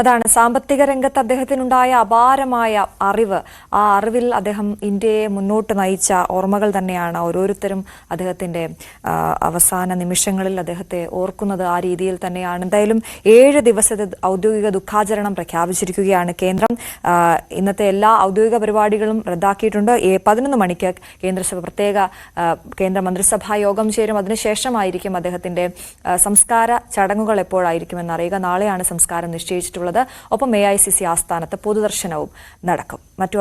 അതാണ് സാമ്പത്തിക രംഗത്ത് അദ്ദേഹത്തിനുണ്ടായ അപാരമായ അറിവ്. ആ അറിവിൽ അദ്ദേഹം ഇന്ത്യയെ മുന്നോട്ട് നയിച്ച ഓർമ്മകൾ തന്നെയാണ് ഓരോരുത്തരും അദ്ദേഹത്തിന്റെ അവസാന നിമിഷങ്ങളിൽ അദ്ദേഹത്തെ ഓർക്കുന്നത് ആ രീതിയിൽ തന്നെയാണ്. എന്തായാലും ഏഴ് ദിവസത്തെ ഔദ്യോഗിക ദുഃഖാചരണം പ്രഖ്യാപിച്ചിരിക്കുകയാണ് കേന്ദ്രം. ഇന്നത്തെ എല്ലാ ഔദ്യോഗിക പരിപാടികളും റദ്ദാക്കിയിട്ടുണ്ട്. പതിനൊന്ന് മണിക്ക് കേന്ദ്രസഭ പ്രത്യേക കേന്ദ്ര മന്ത്രിസഭാ യോഗം ചേരും. അതിനുശേഷമായിരിക്കും അദ്ദേഹത്തിന്റെ ആ, സംസ്കാര ചടങ്ങുകൾ എപ്പോഴായിരിക്കുമെന്ന് അറിയുക. നാളെയാണ് സംസ്കാരം നിശ്ചയിച്ചിട്ടുള്ളത്. ഒപ്പം എ ഐ സി സി ആസ്ഥാനത്ത് പൊതുദർശനവും നടക്കും. മറ്റു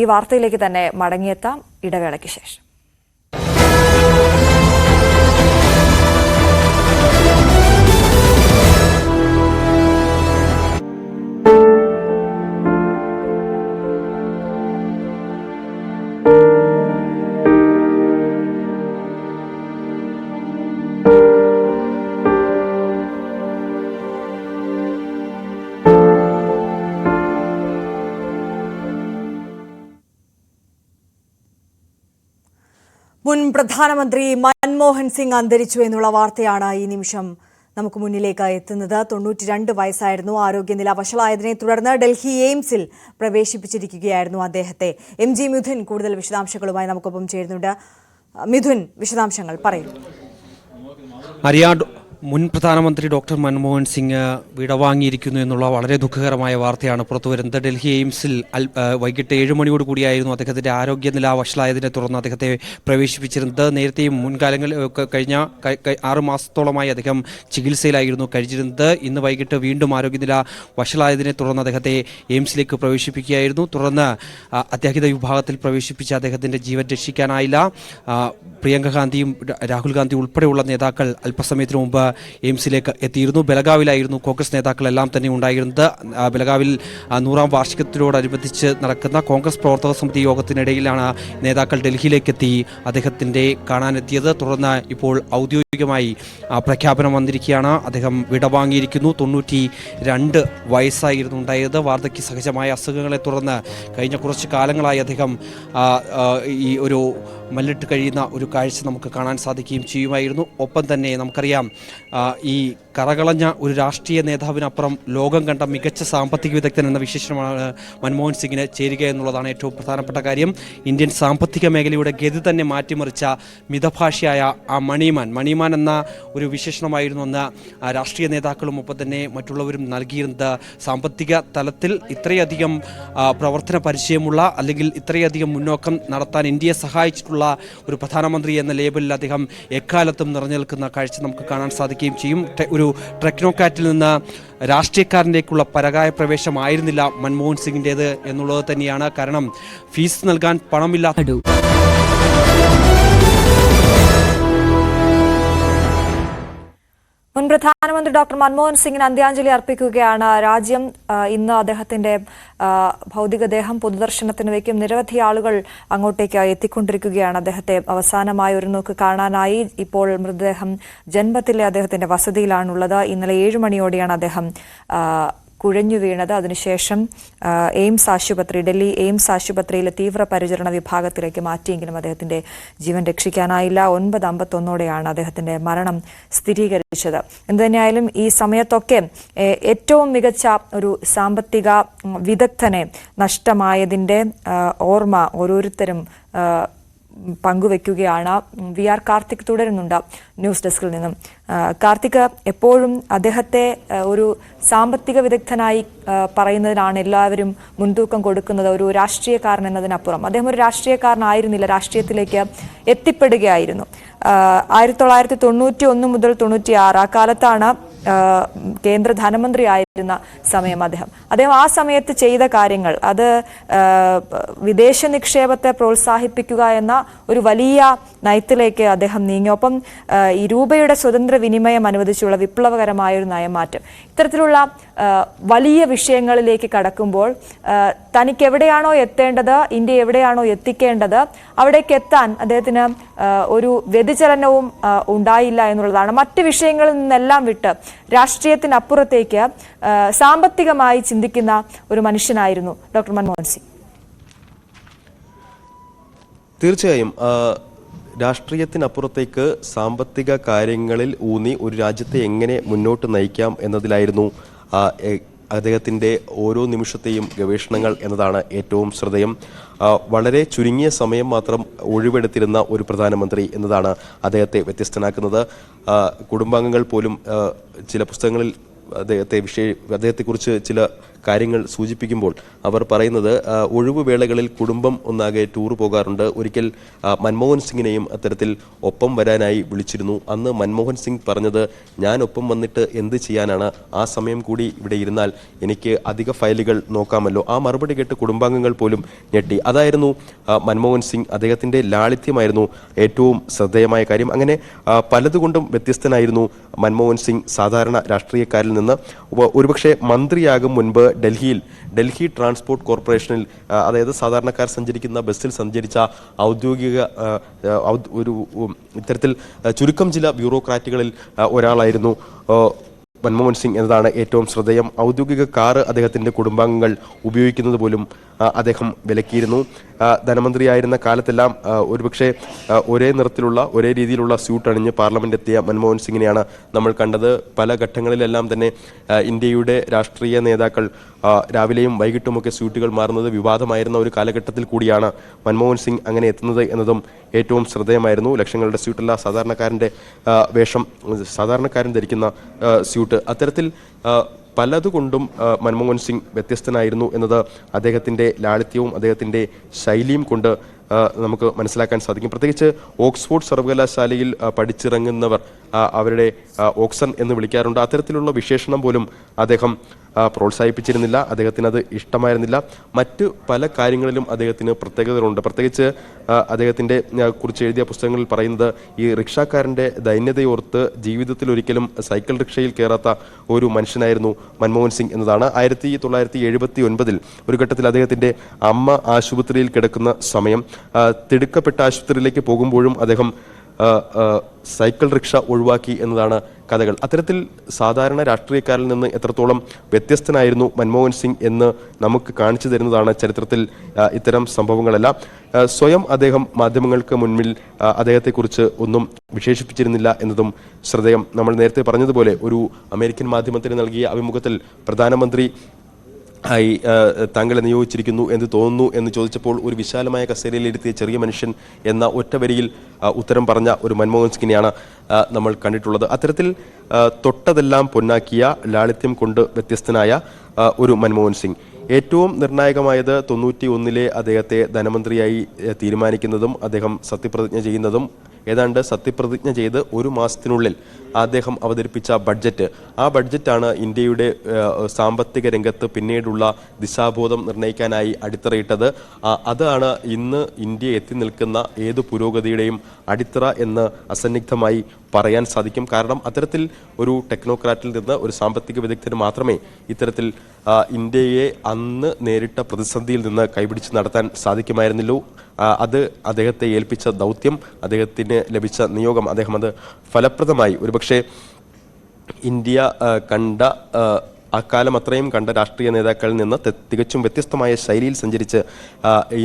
ഈ വാർത്തയിലേക്ക് തന്നെ മടങ്ങിയെത്താം ഇടവേളയ്ക്ക് ശേഷം. പ്രധാനമന്ത്രി മൻമോഹൻ സിംഗ് അന്തരിച്ചു എന്നുള്ള വാർത്തയാണ് ഈ നിമിഷം നമുക്ക് മുന്നിലേക്ക് എത്തുന്നത്. തൊണ്ണൂറ്റി രണ്ട് വയസ്സായിരുന്നു ആരോഗ്യനില വഷളായതിനെ തുടർന്ന് ഡൽഹി എയിംസിൽ പ്രവേശിപ്പിച്ചിരിക്കുകയായിരുന്നു അദ്ദേഹത്തെ. എം ജി മിഥുൻ കൂടുതൽ വിശദാംശങ്ങളുമായി നമുക്കൊപ്പം ചേരുന്നുണ്ട്. മിഥുൻ വിശദാംശങ്ങൾ പറയും. മുൻ പ്രധാനമന്ത്രി ഡോക്ടർ മൻമോഹൻ സിംഗ് വിടവാങ്ങിയിരിക്കുന്നു എന്നുള്ള വളരെ ദുഃഖകരമായ വാർത്തയാണ് പുറത്തുവരുന്നത് ഡൽഹി എയിംസിൽ വൈകിട്ട് ഏഴ് മണിയോട് കൂടിയായിരുന്നു അദ്ദേഹത്തിന്റെ ആരോഗ്യനില വഷളായതിനെ തുടർന്ന് അദ്ദേഹത്തെ പ്രവേശിപ്പിച്ചിരുന്നത്. നേരത്തെയും മുൻകാലങ്ങളിൽ കഴിഞ്ഞ ആറ് മാസത്തോളമായി അദ്ദേഹം ചികിത്സയിലായിരുന്നു കഴിച്ചിരുന്നത് ഇന്ന് വൈകിട്ട് വീണ്ടും ആരോഗ്യനില വഷളായതിനെ തുടർന്ന് അദ്ദേഹത്തെ എയിംസിലേക്ക് പ്രവേശിപ്പിക്കുകയായിരുന്നു. തുടർന്ന് അത്യാഹിത വിഭാഗത്തിൽ പ്രവേശിപ്പിച്ച അദ്ദേഹത്തിന്റെ ജീവൻ രക്ഷിക്കാനായില്ല. പ്രിയങ്ക ഗാന്ധിയും രാഹുൽ ഗാന്ധി ഉൾപ്പെടെയുള്ള നേതാക്കൾ അല്പസമയത്തിന് മുമ്പ് എയിംസിലേക്ക് എത്തിയിരുന്നു. ബലഗാവിലായിരുന്നു കോൺഗ്രസ് നേതാക്കളെല്ലാം തന്നെ ഉണ്ടായിരുന്നത്. ബലഗാവിൽ നൂറാം വാർഷികത്തിനോടനുബന്ധിച്ച് നടക്കുന്ന കോൺഗ്രസ് പ്രവർത്തക സമിതി യോഗത്തിനിടയിലാണ് നേതാക്കൾ ഡൽഹിയിലേക്ക് എത്തി അദ്ദേഹത്തിന്റെ കാണാനെത്തിയത്. തുടർന്ന് ഇപ്പോൾ ഔദ്യോഗികമായി പ്രഖ്യാപനം വന്നിരിക്കുകയാണ്. അദ്ദേഹം വിടവാങ്ങിയിരിക്കുന്നു. തൊണ്ണൂറ്റി രണ്ട് വയസ്സായിരുന്നു ഉണ്ടായത്. വാർദ്ധക്യ സഹജമായ അസുഖങ്ങളെ തുടർന്ന് കഴിഞ്ഞ കുറച്ച് കാലങ്ങളായി അദ്ദേഹം ഈ ഒരു മല്ലിട്ട് കഴിയുന്ന ഒരു കാഴ്ച നമുക്ക് കാണാൻ സാധിക്കുകയും ചെയ്യുമായിരുന്നു. ഒപ്പം തന്നെ നമുക്കറിയാം ഈ കറകളഞ്ഞ ഒരു രാഷ്ട്രീയ നേതാവിനപ്പുറം ലോകം കണ്ട മികച്ച സാമ്പത്തിക വിദഗ്ധൻ എന്ന വിശേഷമാണ് മൻമോഹൻ സിംഗിന് ചേരുക എന്നുള്ളതാണ് ഏറ്റവും പ്രധാനപ്പെട്ട കാര്യം. ഇന്ത്യൻ സാമ്പത്തിക മേഖലയുടെ ഗതി തന്നെ മാറ്റിമറിച്ച മിതഭാഷയായ ആ മണിമാൻ. മണിമാൻ എന്ന ഒരു വിശേഷണമായിരുന്നു അന്ന് രാഷ്ട്രീയ നേതാക്കളും ഒപ്പം തന്നെ മറ്റുള്ളവരും നൽകിയിരുന്നത്. സാമ്പത്തിക തലത്തിൽ ഇത്രയധികം പ്രവർത്തന പരിചയമുള്ള അല്ലെങ്കിൽ ഇത്രയധികം മുന്നോക്കം നടത്താൻ ഇന്ത്യയെ സഹായിച്ചിട്ടുള്ള ഒരു പ്രധാനമന്ത്രി എന്ന ലേബലിൽ അദ്ദേഹം എക്കാലത്തും നിറഞ്ഞു നിൽക്കുന്ന കാഴ്ച നമുക്ക് കാണാൻ സാധിക്കുകയും ചെയ്യും. ഒരു ടെക്നോക്രാറ്റിൽ നിന്ന് രാഷ്ട്രീയക്കാരനിലേക്കുള്ള പരകായ പ്രവേശമായിരുന്നില്ല മൻമോഹൻ സിംഗിന്റേത് എന്നുള്ളത് തന്നെയാണ്. കാരണം ഫീസ് നൽകാൻ പണമില്ലാത്ത പ്രധാനമന്ത്രി ഡോക്ടർ മൻമോഹൻ സിംഗിന് അന്ത്യാഞ്ജലി അർപ്പിക്കുകയാണ്. രാജ്യം ഇന്ന് അദ്ദേഹത്തിന്റെ ഭൗതികദേഹം പൊതുദർശനത്തിന് വയ്ക്കും നിരവധി ആളുകൾ അങ്ങോട്ടേക്ക് എത്തിക്കൊണ്ടിരിക്കുകയാണ്. അദ്ദേഹത്തെ അവസാനമായി ഒരു നോക്ക് കാണാനായി ഇപ്പോൾ മൃതദേഹം ജന്മത്തിലെ അദ്ദേഹത്തിന്റെ വസതിയിലാണുള്ളത്. ഇന്നലെ ഏഴ് മണിയോടെയാണ് അദ്ദേഹം കുഴഞ്ഞു വീണത്. അതിനുശേഷം എയിംസ് ആശുപത്രി ഡൽഹി എയിംസ് ആശുപത്രിയിലെ തീവ്രപരിചരണ വിഭാഗത്തിലേക്ക് മാറ്റിയെങ്കിലും അദ്ദേഹത്തിന്റെ ജീവൻ രക്ഷിക്കാനായില്ല. ഒൻപത് അമ്പത്തൊന്നോടെയാണ് അദ്ദേഹത്തിന്റെ മരണം സ്ഥിരീകരിച്ചത്. എന്തുതന്നെയായാലും ഈ സമയത്തൊക്കെ ഏറ്റവും മികച്ച ഒരു സാമ്പത്തിക വിദഗ്ധനെ നഷ്ടമായതിന്റെ ഓർമ്മ ഓരോരുത്തരും പങ്കുവെക്കുകയാണ്. വി ആർ കാർത്തിക് തുടരുന്നുണ്ട് ന്യൂസ് ഡെസ്കിൽ നിന്നും. കാർത്തിക് എപ്പോഴും അദ്ദേഹത്തെ ഒരു സാമ്പത്തിക വിദഗ്ധനായി പറയുന്നതിനാണ് എല്ലാവരും മുൻതൂക്കം കൊടുക്കുന്നത് ഒരു രാഷ്ട്രീയക്കാരൻ എന്നതിനപ്പുറം. അദ്ദേഹം ഒരു രാഷ്ട്രീയക്കാരനായിരുന്നില്ല രാഷ്ട്രീയത്തിലേക്ക് എത്തിപ്പെടുകയായിരുന്നു. ആയിരത്തി തൊള്ളായിരത്തി തൊണ്ണൂറ്റി ഒന്ന് മുതൽ തൊണ്ണൂറ്റി ആറ് ആ കാലത്താണ് കേന്ദ്ര ധനമന്ത്രി ആയിരുന്ന സമയം അദ്ദേഹം. അദ്ദേഹം ആ സമയത്ത് ചെയ്ത കാര്യങ്ങൾ അത് വിദേശ നിക്ഷേപത്തെ പ്രോത്സാഹിപ്പിക്കുക എന്ന ഒരു വലിയ നയത്തിലേക്ക് അദ്ദേഹം നീങ്ങി. ഒപ്പം ഈ രൂപയുടെ സ്വതന്ത്ര വിനിമയം അനുവദിച്ചുള്ള വിപ്ലവകരമായ ഒരു നയമാറ്റം. ഇത്തരത്തിലുള്ള വലിയ വിഷയങ്ങളിലേക്ക് കടക്കുമ്പോൾ തനിക്ക് എവിടെയാണോ എത്തേണ്ടത് ഇന്ത്യ എവിടെയാണോ എത്തിക്കേണ്ടത് അവിടേക്ക് എത്താൻ അദ്ദേഹത്തിന് ഒരു വ്യതിചലനവും ഉണ്ടായില്ല എന്നുള്ളതാണ്. മറ്റ് വിഷയങ്ങളിൽ നിന്നെല്ലാം വിട്ട് രാഷ്ട്രീയത്തിനപ്പുറത്തേക്ക് സാമ്പത്തികമായി ചിന്തിക്കുന്ന ഒരു മനുഷ്യനായിരുന്നു ഡോക്ടർ മൻമോഹൻ സിംഗ്. തീർച്ചയായും രാഷ്ട്രീയത്തിനപ്പുറത്തേക്ക് സാമ്പത്തിക കാര്യങ്ങളിൽ ഊന്നി ഒരു രാജ്യത്തെ എങ്ങനെ മുന്നോട്ട് നയിക്കാം എന്നതിലായിരുന്നു അദ്ദേഹത്തിന്റെ ഓരോ നിമിഷത്തെയും ഗവേഷണങ്ങൾ എന്നതാണ് ഏറ്റവും ശ്രദ്ധേയം. വളരെ ചുരുങ്ങിയ സമയം മാത്രം ഒഴിവെടുത്തിരുന്ന ഒരു പ്രധാനമന്ത്രി എന്നതാണ് അദ്ദേഹത്തെ വ്യത്യസ്തനാക്കുന്നത്. കുടുംബാംഗങ്ങൾ പോലും ചില പുസ്തകങ്ങളിൽ അദ്ദേഹത്തെ വിഷയ അദ്ദേഹത്തെക്കുറിച്ച് ചില കാര്യങ്ങൾ സൂചിപ്പിക്കുമ്പോൾ അവർ പറയുന്നത് ഒഴിവുവേളകളിൽ കുടുംബം ഒന്നാകെ ടൂർ പോകാറുണ്ട്. ഒരിക്കൽ മൻമോഹൻ സിംഗിനെയും അത്തരത്തിൽ ഒപ്പം വരാനായി വിളിച്ചിരുന്നു. അന്ന് മൻമോഹൻ സിംഗ് പറഞ്ഞത് ഞാൻ ഒപ്പം വന്നിട്ട് എന്ത് ചെയ്യാനാണ്? ആ സമയം കൂടി ഇവിടെ ഇരുന്നാൽ എനിക്ക് അധിക ഫയലുകൾ നോക്കാമല്ലോ. ആ മറുപടി കേട്ട് കുടുംബാംഗങ്ങൾ പോലും ഞെട്ടി. അതായിരുന്നു മൻമോഹൻ സിംഗ് അദ്ദേഹത്തിന്റെ ലാളിത്യമായിരുന്നു ഏറ്റവും ശ്രദ്ധേയമായ കാര്യം. അങ്ങനെ പലതുകൊണ്ടും വ്യത്യസ്തനായിരുന്നു മൻമോഹൻ സിംഗ് സാധാരണ രാഷ്ട്രീയക്കാരിൽ നിന്ന്. ഒരുപക്ഷെ മന്ത്രിയാകും മുൻപ് ഡൽഹിയിൽ ഡൽഹി ട്രാൻസ്പോർട്ട് കോർപ്പറേഷനിൽ അതായത് സാധാരണക്കാർ സഞ്ചരിക്കുന്ന ബസ്സിൽ സഞ്ചരിച്ച ഔദ്യോഗിക ഒരു ഇത്തരത്തിൽ ചുരുക്കം ചില ബ്യൂറോക്രാറ്റുകളിൽ ഒരാളായിരുന്നു. മൻമോഹൻ സിംഗ് എന്നതാണ് ഏറ്റവും ശ്രദ്ധേയം. ഔദ്യോഗിക കാറ് അദ്ദേഹത്തിന്റെ കുടുംബാംഗങ്ങൾ ഉപയോഗിക്കുന്നത് പോലും അദ്ദേഹം വിലക്കിയിരുന്നു. ധനമന്ത്രിയായിരുന്ന കാലത്തെല്ലാം ഒരുപക്ഷെ ഒരേ നിറത്തിലുള്ള ഒരേ രീതിയിലുള്ള സ്യൂട്ട് അണിഞ്ഞ് പാർലമെന്റ് എത്തിയ മൻമോഹൻ സിംഗിനെയാണ് നമ്മൾ കണ്ടത്. പല ഘട്ടങ്ങളിലെല്ലാം തന്നെ ഇന്ത്യയുടെ രാഷ്ട്രീയ നേതാക്കൾ രാവിലെയും വൈകിട്ടുമൊക്കെ സ്യൂട്ടുകൾ മാറുന്നത് വിവാദമായിരുന്ന ഒരു കാലഘട്ടത്തിൽ കൂടിയാണ് മൻമോഹൻ സിംഗ് അങ്ങനെ എത്തുന്നത് എന്നതും ഏറ്റവും ശ്രദ്ധേയമായിരുന്നു. ലക്ഷങ്ങളുടെ സ്യൂട്ടല്ല സാധാരണക്കാരന്റെ വേഷം സാധാരണക്കാരൻ ധരിക്കുന്ന സ്യൂട്ട്. അത്തരത്തിൽ പലതുകൊണ്ടും മൻമോഹൻ സിംഗ് വ്യത്യസ്തനായിരുന്നു എന്നത് അദ്ദേഹത്തിന്റെ ലാളിത്യവും അദ്ദേഹത്തിന്റെ ശൈലിയും കൊണ്ട് നമുക്ക് മനസ്സിലാക്കാൻ സാധിക്കും. പ്രത്യേകിച്ച് ഓക്സ്ഫോർഡ് സർവകലാശാലയിൽ പഠിച്ചിറങ്ങുന്നവർ അവരുടെ ഓക്സൺ എന്ന് വിളിക്കാറുണ്ട്. അത്തരത്തിലുള്ള വിശേഷണം പോലും അദ്ദേഹം പ്രോത്സാഹിപ്പിച്ചിരുന്നില്ല. അദ്ദേഹത്തിന് അത് ഇഷ്ടമായിരുന്നില്ല. മറ്റ് പല കാര്യങ്ങളിലും അദ്ദേഹത്തിന് പ്രത്യേകതകളുണ്ട്. പ്രത്യേകിച്ച് അദ്ദേഹത്തിന്റെ കുറിച്ച് എഴുതിയ പുസ്തകങ്ങളിൽ പറയുന്നത് ഈ റിക്ഷാക്കാരന്റെ ദൈന്യതയോർത്ത് ജീവിതത്തിൽ ഒരിക്കലും സൈക്കിൾ റിക്ഷയിൽ കയറാത്ത ഒരു മനുഷ്യനായിരുന്നു മൻമോഹൻ സിംഗ് എന്നതാണ്. ആയിരത്തി തൊള്ളായിരത്തി എഴുപത്തി ഒൻപതിൽ ഒരു ഘട്ടത്തിൽ അദ്ദേഹത്തിന്റെ അമ്മ ആശുപത്രിയിൽ കിടക്കുന്ന സമയം തിടുക്കപ്പെട്ട ആശുപത്രിയിലേക്ക് പോകുമ്പോഴും അദ്ദേഹം സൈക്കിൾ റിക്ഷ ഒഴിവാക്കി എന്നതാണ് കഥകൾ. അത്തരത്തിൽ സാധാരണ രാഷ്ട്രീയക്കാരിൽ നിന്ന് എത്രത്തോളം വ്യത്യസ്തനായിരുന്നു മൻമോഹൻ സിംഗ് എന്ന് നമുക്ക് കാണിച്ചു തരുന്നതാണ് ചരിത്രത്തിൽ ഇത്തരം സംഭവങ്ങളെല്ലാം. സ്വയം അദ്ദേഹം മാധ്യമങ്ങൾക്ക് മുൻപിൽ അദ്ദേഹത്തെക്കുറിച്ച് ഒന്നും വിശേഷിപ്പിച്ചിരുന്നില്ല എന്നതും ശ്രദ്ധേയം. നമ്മൾ നേരത്തെ പറഞ്ഞതുപോലെ ഒരു അമേരിക്കൻ മാധ്യമത്തിന് നൽകിയ അഭിമുഖത്തിൽ പ്രധാനമന്ത്രി ആയി താങ്കളെ നിയോഗിച്ചിരിക്കുന്നു എന്ന് തോന്നുന്നു എന്ന് ചോദിച്ചപ്പോൾ ഒരു വിശാലമായ കസേരയിലിരുത്തിയ ചെറിയ മനുഷ്യൻ എന്ന ഒറ്റ വരിയിൽ ഉത്തരം പറഞ്ഞ ഒരു മൻമോഹൻ സിംഗിനെയാണ് നമ്മൾ കണ്ടിട്ടുള്ളത്. അത്തരത്തിൽ തൊട്ടതെല്ലാം പൊന്നാക്കിയ ലാളിത്യം കൊണ്ട് വ്യത്യസ്തനായ ഒരു മൻമോഹൻ സിംഗ്. ഏറ്റവും നിർണായകമായത് തൊണ്ണൂറ്റി ഒന്നിലെ അദ്ദേഹത്തെ ധനമന്ത്രിയായി തീരുമാനിക്കുന്നതും അദ്ദേഹം സത്യപ്രതിജ്ഞ ചെയ്യുന്നതും ഏതാണ്ട് സത്യപ്രതിജ്ഞ ചെയ്ത് ഒരു മാസത്തിനുള്ളിൽ അദ്ദേഹം അവതരിപ്പിച്ച ബഡ്ജറ്റ്. ആ ബഡ്ജറ്റാണ് ഇന്ത്യയുടെ സാമ്പത്തിക രംഗത്ത് പിന്നീടുള്ള ദിശാബോധം നിർണയിക്കാനായി അടിത്തറയിട്ടത്. അതാണ് ഇന്ന് ഇന്ത്യ എത്തി നിൽക്കുന്ന ഏത് പുരോഗതിയുടെയും അടിത്തറ എന്ന് അസന്നിഗ്ധമായി പറയാൻ സാധിക്കും. കാരണം അത്തരത്തിൽ ഒരു ടെക്നോക്രാറ്റിൽ നിന്ന് ഒരു സാമ്പത്തിക വിദഗ്ധന് മാത്രമേ ഇത്തരത്തിൽ ഇന്ത്യയെ അന്ന് നേരിട്ട പ്രതിസന്ധിയിൽ നിന്ന് കൈപിടിച്ച് നടത്താൻ സാധിക്കുമായിരുന്നില്ല. അത് അദ്ദേഹത്തെ ഏൽപ്പിച്ച ദൗത്യം അദ്ദേഹത്തിന് ലഭിച്ച നിയോഗം അദ്ദേഹം അത് ഫലപ്രദമായി. ഒരുപക്ഷെ ഇന്ത്യ കണ്ട അക്കാലം അത്രയും കണ്ട രാഷ്ട്രീയ നേതാക്കളിൽ നിന്ന് തികച്ചും വ്യത്യസ്തമായ ശൈലിയിൽ സഞ്ചരിച്ച്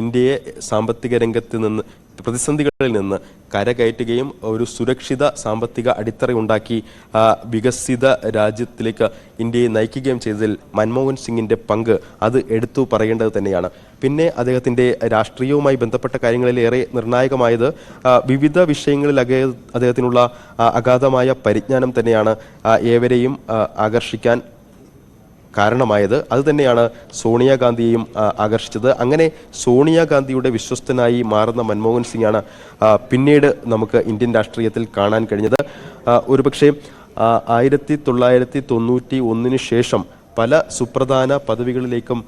ഇന്ത്യയെ സാമ്പത്തിക രംഗത്ത് നിന്ന് പ്രതിസന്ധികളിൽ നിന്ന് കരകയറ്റുകയും ഒരു സുരക്ഷിത സാമ്പത്തിക അടിത്തറ ഉണ്ടാക്കി വികസിത രാജ്യത്തിലേക്ക് ഇന്ത്യയെ നയിക്കുകയും ചെയ്തതിൽ മൻമോഹൻ സിംഗിന്റെ പങ്ക് അത് എടുത്തു പറയേണ്ടത് തന്നെയാണ്. പിന്നെ അദ്ദേഹത്തിന്റെ രാഷ്ട്രീയവുമായി ബന്ധപ്പെട്ട കാര്യങ്ങളിൽ ഏറെ നിർണായകമായത് വിവിധ വിഷയങ്ങളിൽ അദ്ദേഹത്തിനുള്ള അഗാധമായ പരിജ്ഞാനം തന്നെയാണ് ഏവരെയും ആകർഷിക്കാൻ കാരണമായത്. അത് തന്നെയാണ് സോണിയാഗാന്ധിയെയും ആകർഷിച്ചത്. അങ്ങനെ സോണിയാഗാന്ധിയുടെ വിശ്വസ്തനായി മാറുന്ന മൻമോഹൻ സിംഗാണ് പിന്നീട് നമുക്ക് ഇന്ത്യൻ രാഷ്ട്രീയത്തിൽ കാണാൻ കഴിഞ്ഞത്. ഒരുപക്ഷെ ആയിരത്തി തൊള്ളായിരത്തി തൊണ്ണൂറ്റി ഒന്നിന് ശേഷം പല സുപ്രധാന പദവികളിലേക്കും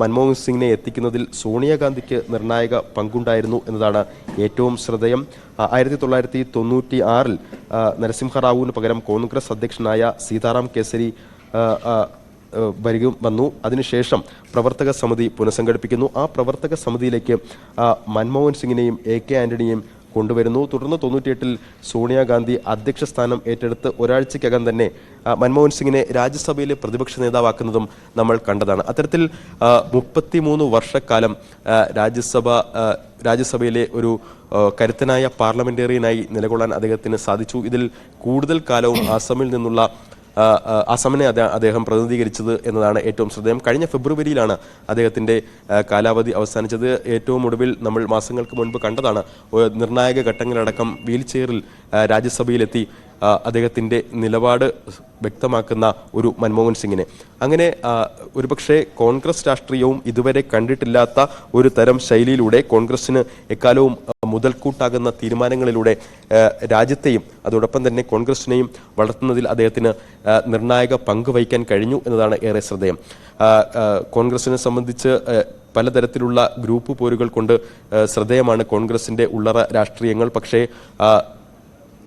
മൻമോഹൻ സിംഗിനെ എത്തിക്കുന്നതിൽ സോണിയാഗാന്ധിക്ക് നിർണായക പങ്കുണ്ടായിരുന്നു എന്നതാണ് ഏറ്റവും ശ്രദ്ധേയം. ആയിരത്തി തൊള്ളായിരത്തി തൊണ്ണൂറ്റി ആറിൽ നരസിംഹറാവുവിന് പകരം കോൺഗ്രസ് അധ്യക്ഷനായ സീതാറാം കേസരി വരികയും വന്നു. അതിനുശേഷം പ്രവർത്തക സമിതി പുനഃസംഘടിപ്പിക്കുന്നു. ആ പ്രവർത്തക സമിതിയിലേക്ക് മൻമോഹൻ സിംഗിനെയും എ കെ ആന്റണിയെയും കൊണ്ടുവരുന്നു. തുടർന്ന് തൊണ്ണൂറ്റിയെട്ടിൽ സോണിയാഗാന്ധി അധ്യക്ഷ സ്ഥാനം ഏറ്റെടുത്ത് ഒരാഴ്ചയ്ക്കകം തന്നെ മൻമോഹൻ സിംഗിനെ രാജ്യസഭയിലെ പ്രതിപക്ഷ നേതാവാക്കുന്നതും നമ്മൾ കണ്ടതാണ്. അത്തരത്തിൽ മുപ്പത്തിമൂന്ന് വർഷക്കാലം രാജ്യസഭ രാജ്യസഭയിലെ ഒരു കരുത്തനായ പാർലമെന്റേറിയനായി നിലകൊള്ളാൻ അദ്ദേഹത്തിന് സാധിച്ചു. ഇതിൽ കൂടുതൽ കാലവും അസമിൽ നിന്നുള്ള അസമിനെ അദ്ദേ- അദ്ദേഹം പ്രതിനിധീകരിച്ചത് എന്നതാണ് ഏറ്റവും ശ്രദ്ധേയം. കഴിഞ്ഞ ഫെബ്രുവരിയിലാണ് അദ്ദേഹത്തിന്റെ കാലാവധി അവസാനിച്ചത്. ഏറ്റവും ഒടുവിൽ നമ്മൾ മാസങ്ങൾക്ക് മുൻപ് കണ്ടതാണ് നിർണായക ഘട്ടങ്ങളടക്കം വീൽ ചെയറിൽ രാജ്യസഭയിലെത്തി ആ, അദ്ദേഹത്തിന്റെ നിലപാട് വ്യക്തമാക്കുന്ന ഒരു മൻമോഹൻ സിംഗിനെ. അങ്ങനെ ഒരുപക്ഷെ കോൺഗ്രസ് രാഷ്ട്രീയവും ഇതുവരെ കണ്ടിട്ടില്ലാത്ത ഒരു തരം ശൈലിയിലൂടെ കോൺഗ്രസിന് എക്കാലവും മുതൽക്കൂട്ടാകുന്ന തീരുമാനങ്ങളിലൂടെ രാജ്യത്തെയും അതോടൊപ്പം തന്നെ കോൺഗ്രസിനെയും വളർത്തുന്നതിൽ അദ്ദേഹത്തിന് നിർണായക പങ്ക് വഹിക്കാൻ കഴിഞ്ഞു എന്നതാണ് ഏറെ ശ്രദ്ധേയം. കോൺഗ്രസിനെ സംബന്ധിച്ച് പലതരത്തിലുള്ള ഗ്രൂപ്പ് പോരുകൾ കൊണ്ട് ശ്രദ്ധേയമാണ് കോൺഗ്രസിന്റെ ഉള്ളറ രാഷ്ട്രീയങ്ങൾ. പക്ഷേ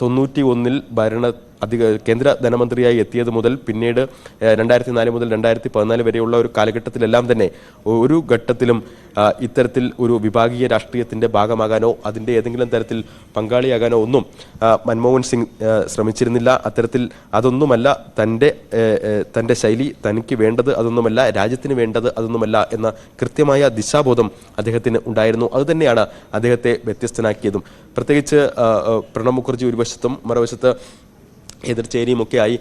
തൊണ്ണൂറ്റി ഒന്നിൽ ഭരണ അധിക കേന്ദ്ര ധനമന്ത്രിയായി എത്തിയത് മുതൽ പിന്നീട് രണ്ടായിരത്തി നാല് മുതൽ രണ്ടായിരത്തി പതിനാല് വരെയുള്ള ഒരു കാലഘട്ടത്തിലെല്ലാം തന്നെ ഒരു ഘട്ടത്തിലും ഇത്തരത്തിൽ ഒരു വിഭാഗീയ രാഷ്ട്രീയത്തിന്റെ ഭാഗമാകാനോ അതിന്റെ ഏതെങ്കിലും തരത്തിൽ പങ്കാളിയാകാനോ ഒന്നും മൻമോഹൻ സിംഗ് ശ്രമിച്ചിരുന്നില്ല. അത്തരത്തിൽ അതൊന്നുമല്ല തന്റെ തന്റെ ശൈലി തനിക്ക് വേണ്ടത് അതൊന്നുമല്ല രാജ്യത്തിന് വേണ്ടത് അതൊന്നുമല്ല എന്ന കൃത്യമായ ദിശാബോധം അദ്ദേഹത്തിന് ഉണ്ടായിരുന്നു. അതുതന്നെയാണ് അദ്ദേഹത്തെ വ്യത്യസ്തനാക്കിയതും. പ്രത്യേകിച്ച് പ്രണബ് മുഖർജി ഒരു വശത്തും മറുവശത്ത് ആ,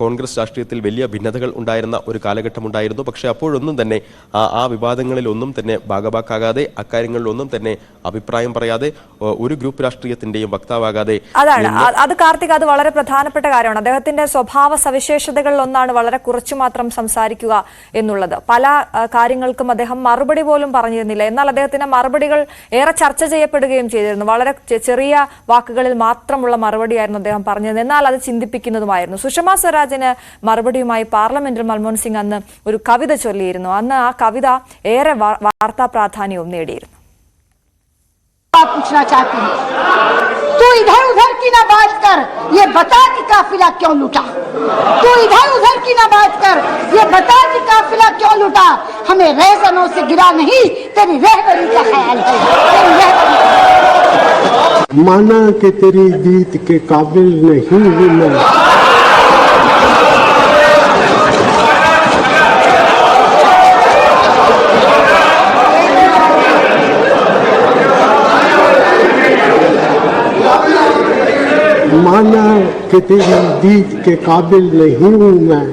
കോൺഗ്രസ് രാഷ്ട്രീയത്തിൽ വലിയ ഭിന്നതകൾ ഉണ്ടായിരുന്ന ഒരു കാലഘട്ടമുണ്ടായിരുന്നു. പക്ഷേ അപ്പോഴൊന്നും തന്നെ ആ വിവാദങ്ങളിലൊന്നും തന്നെ ഭാഗഭാക്കാകാതെ അക്കാര്യങ്ങളിലൊന്നും തന്നെ അഭിപ്രായം പറയാതെ ഒരു ഗ്രൂപ്പ് രാഷ്ട്രീയത്തിന്റെയും വക്താവാകാതെ അതാണ്. അത് കാർത്തിക് അത് വളരെ പ്രധാനപ്പെട്ട കാര്യമാണ്. അദ്ദേഹത്തിന്റെ സ്വഭാവ സവിശേഷതകളിൽ ഒന്നാണ് വളരെ കുറച്ചു മാത്രം സംസാരിക്കുക എന്നുള്ളത്. പല കാര്യങ്ങൾക്കും അദ്ദേഹം മറുപടി പോലും പറഞ്ഞിരുന്നില്ല. എന്നാൽ അദ്ദേഹത്തിന്റെ മറുപടികൾ ഏറെ ചർച്ച ചെയ്യപ്പെടുകയും ചെയ്തിരുന്നു. വളരെ ചെറിയ വാക്കുകളിൽ മാത്രമുള്ള മറുപടിയായിരുന്നു അദ്ദേഹം പറഞ്ഞത് എന്നാൽ അത് ചിന്തിപ്പിക്കുന്നതുമായിരുന്നു. സുഷമ സ്വരാജിന് മറുപടിയുമായി പാർലമെന്റിൽ മൻമോഹൻ സിംഗ് അന്ന് ഒരു കവിത ചൊല്ലിയിരുന്നു അന്ന് ആ കവിത ഏറെ വാ- വാർത്താ പ്രാധാന്യവും നേടിയിരുന്നു बात पूछना चाहती हूँ तू इधर उधर की ना बात कर ये बता कि काफिला क्यों लुटा तू इधर उधर की ना बात कर ये बता कि काफिला क्यों लुटा हमें रहजनों से गिरा नहीं तेरी रहबरी का ख्याल है तेरी रहबरी माना कि तेरी जीत के काबिल नहीं हूं मैं जीत के काबिल नहीं हूँ मैं।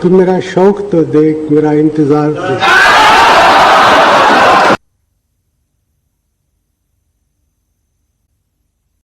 तो मेरा शौक तो देख मेरा इंतज़ार देख।